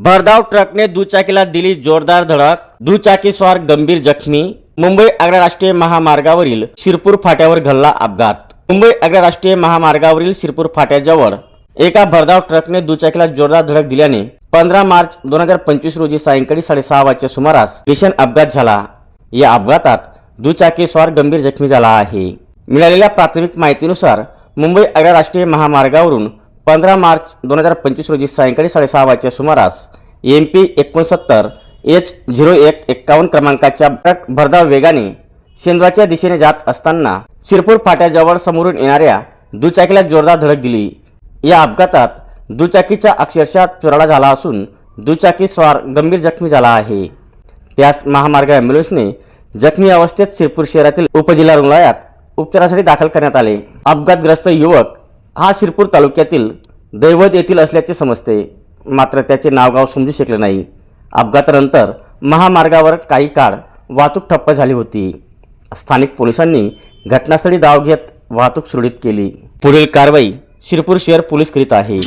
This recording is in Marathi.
भरधाव ट्रकने दुचाकीला दिली जोरदार धडक. दुचाकी स्वार गंभीर जखमी. मुंबई आग्रा राष्ट्रीय महामार्गावरील शिरपूर फाट्यावर घडला अपघात. मुंबई आग्रा राष्ट्रीय महामार्गावरील शिरपूर फाट्याजवळ एका भरधाव ट्रकने दुचाकीला जोरदार धडक दिल्याने पंधरा मार्च दोन हजार पंचवीस रोजी सायंकाळी साडेसहा वाजच्या सुमारास भीषण अपघात झाला. या अपघातात दुचाकी स्वार गंभीर जखमी झाला आहे. मिळालेल्या प्राथमिक माहितीनुसार मुंबई आग्रा राष्ट्रीय महामार्गावरून पंधरा मार्च दोन हजार पंचवीस रोजी सायंकाळी साडेसहा वाजच्या सुमारास एम पी एकोणसत्तर एच झिरो एक एक्कावन्न क्रमांकाच्या ट्रक भरधाव वेगाने सेंद्राच्या दिशेने जात असताना शिरपूर फाट्याजवळ समोरून येणाऱ्या दुचाकीला जोरदार धडक दिली. या अपघातात दुचाकीचा अक्षरशः चुराडा झाला असून दुचाकी स्वार गंभीर जखमी झाला आहे. त्यास महामार्ग ॲम्ब्युलन्सने जखमी अवस्थेत शिरपूर शहरातील उपजिल्हा रुग्णालयात उपचारासाठी दाखल करण्यात आले. अपघातग्रस्त युवक हा शिरपूर तालुक्यातील दैवत येथील असल्याचे समजते. मात्र त्याचे नावगाव समजू शकले नाही. अपघातानंतर महामार्गावर काही काळ वाहतूक ठप्प झाली होती. स्थानिक पोलिसांनी घटनास्थळी धाव घेत वाहतूक सुरळीत केली. पुढील कारवाई शिरपूर शहर पोलीस करीत आहे.